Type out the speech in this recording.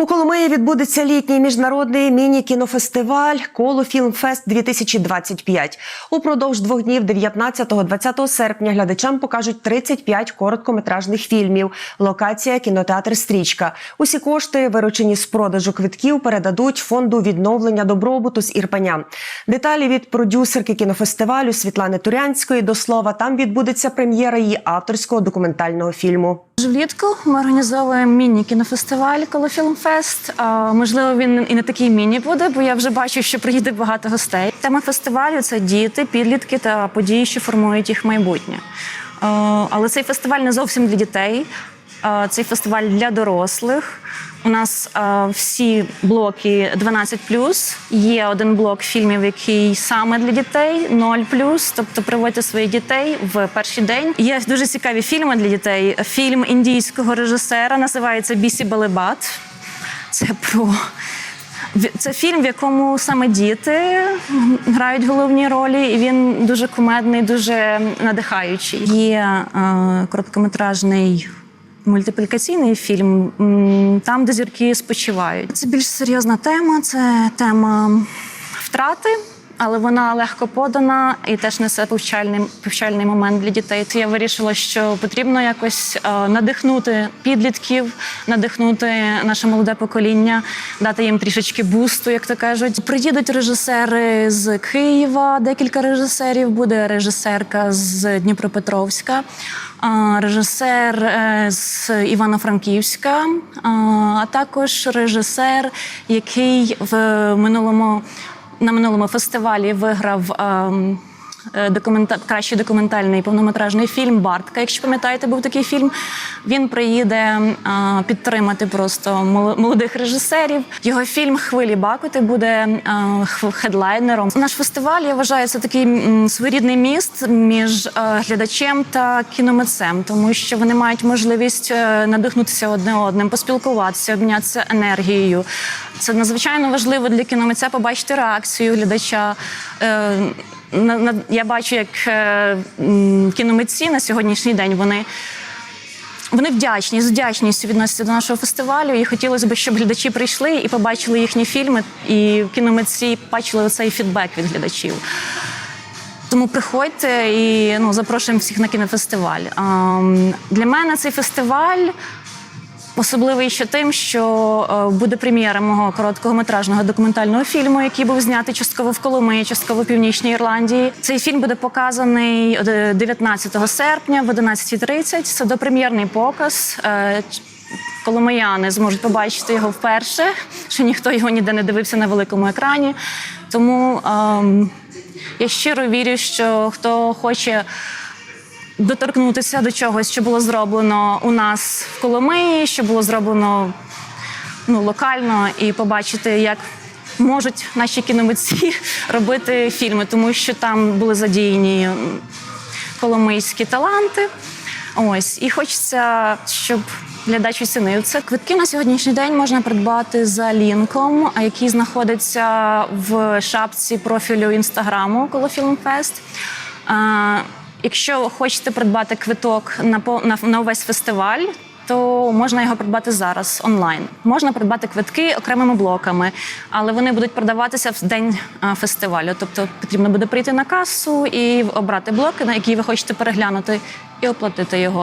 У Коломиї відбудеться літній міжнародний міні-кінофестиваль Коло Фільмфест 2025. Упродовж двох днів 19-20 серпня глядачам покажуть 35 короткометражних фільмів. Локація кінотеатр Стрічка. Усі кошти, виручені з продажу квитків, передадуть фонду відновлення добробуту з Ірпеня. Деталі від продюсерки кінофестивалю Світлани Турянської до слова. Там відбудеться прем'єра її авторського документального фільму. Влітку ми організовуємо міні-кінофестиваль коло Філмфест. А, Можливо, він і не такий міні буде, бо я вже бачу, що приїде багато гостей. Тема фестивалю це діти, підлітки та події, що формують їх майбутнє. Але цей фестиваль не зовсім для дітей. Цей фестиваль для дорослих. У нас всі блоки 12+. Є один блок фільмів, який саме для дітей, 0+. Тобто приводьте своїх дітей в перший день. Є дуже цікаві фільми для дітей. Фільм індійського режисера називається Бісі Балебат. Це про це фільм, в якому саме діти грають головні ролі, і він дуже кумедний, дуже надихаючий. Є е, короткометражний мультиплікаційний фільм, там, де зірки спочивають. Це більш серйозна тема. Це тема втрати. Але вона легко подана і теж несе повчальний, повчальний момент для дітей. То я вирішила, що потрібно якось е, надихнути підлітків, надихнути наше молоде покоління, дати їм трішечки бусту, як то кажуть. Приїдуть режисери з Києва, декілька режисерів. Буде режисерка з Дніпропетровська, е, режисер е, з Івано-Франківська, а також режисер, який в минулому на минулому фестивалі виграв ем, документа... кращий документальний повнометражний фільм Бартка. Якщо пам'ятаєте, був такий фільм. Він приїде е, підтримати просто молодих режисерів. Його фільм Хвилі Бакоти буде е, х- хедлайнером. Наш фестиваль я вважаю це такий своєрідний міст між е, глядачем та кіномитцем, тому що вони мають можливість е, надихнутися одне одним, поспілкуватися, обмінятися енергією. Це надзвичайно важливо для кіномитця побачити реакцію глядача. Е, я бачу, як е, кіномитці на сьогоднішній день вони. Вони вдячні, з вдячністю відносяться до нашого фестивалю. І хотілося б, щоб глядачі прийшли і побачили їхні фільми, і кіномитці бачили оцей фідбек від глядачів. Тому приходьте і ну, запрошуємо всіх на кінофестиваль. Ам, Для мене цей фестиваль Особливий ще тим, що е, буде прем'єра мого короткометражного документального фільму, який був знятий частково в Коломиї, частково в Північній Ірландії. Цей фільм буде показаний е, 19 серпня в 11.30. Це допрем'єрний показ. Е, Коломияни зможуть побачити його вперше, що ніхто його ніде не дивився на великому екрані. Тому ем, я щиро вірю, що хто хоче доторкнутися до чогось, що було зроблено у нас в Коломиї, що було зроблено ну, локально, і побачити, як можуть наші кіномитці робити фільми, тому що там були задіяні коломийські таланти. Ось, і хочеться, щоб глядач оцінив це. Квитки на сьогоднішній день можна придбати за лінком, який знаходиться в шапці профілю інстаграму коло Філмфест. Якщо хочете придбати квиток на, на, на увесь фестиваль, то можна його придбати зараз онлайн. Можна придбати квитки окремими блоками, але вони будуть продаватися в день фестивалю. Тобто потрібно буде прийти на касу і обрати блоки, на які ви хочете переглянути, і оплатити його.